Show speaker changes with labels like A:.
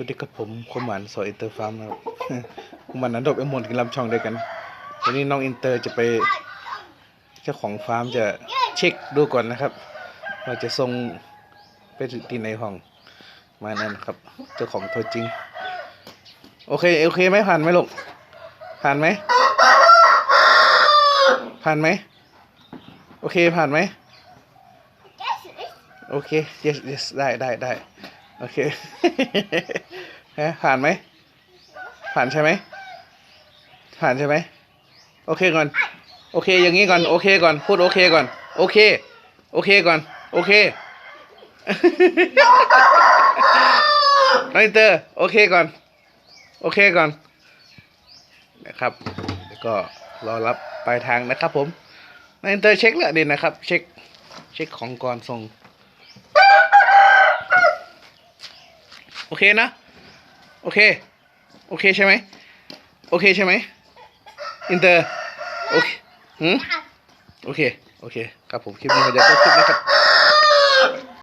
A: วัสดีครับผมคมหวานสอยอินเตอร์ฟาร์มครับคมหวานนันดบเอ็มมนกินลำช่องเดียกัน วันนี้น้องอินเตอร์จะไป เจ้าของฟาร์มจะเช็คดูก่อนนะครับ ว่าจะส่งไปที่ในห้อง มานั่นครับ เจ้าของตัวจริง โอเคโอเคไหมผ่านไหมลูกผ่านไหมผ่านไหมโอเคผ่านไหมโอเค yes yes ได้ได้ได้ โอเคฮะผ่านไหม ผ่านใช่ไหม ผ่านใช่ไหม โอเคก่อน โอเค อย่างนี้ก่อน โอเคก่อน พูดโอเคก่อน โอเค โอเคก่อน โอเคน้องอินเตอร์โอเคก่อน โอเคก่อน นะครับ แล้วก็รอรับปลายทางนะครับผมน้องอินเตอร์เช็คแล้วดินะครับ เช็ค เช็คของก่อนส่ง โอเคนะ โอเค โอเคใช่ไหมโอเคใช่ไหมอินเตอร์โอเคหืมโอเค โอเค ครับผม คลิปนี้มันจะต้นคลิปนะครับ